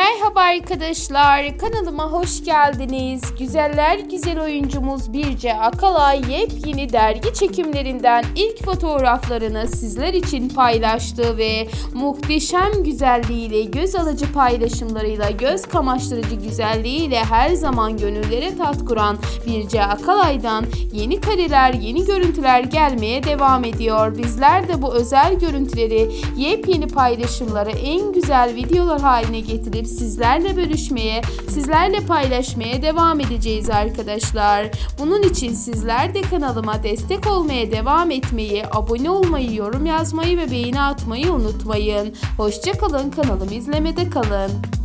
Merhaba arkadaşlar, kanalıma hoş geldiniz. Güzeller güzel oyuncumuz Birce Akalay yepyeni dergi çekimlerinden ilk fotoğraflarını sizler için paylaştı ve muhteşem güzelliğiyle, göz alıcı paylaşımlarıyla, göz kamaştırıcı güzelliğiyle her zaman gönüllere tat kuran Birce Akalay'dan yeni kareler, yeni görüntüler gelmeye devam ediyor. Bizler de bu özel görüntüleri, yepyeni paylaşımları en güzel videolar haline getirip sizlerle bölüşmeye, sizlerle paylaşmaya devam edeceğiz arkadaşlar. Bunun için sizler de kanalıma destek olmaya devam etmeyi, abone olmayı, yorum yazmayı ve beğeni atmayı unutmayın. Hoşçakalın kanalımı izlemede kalın.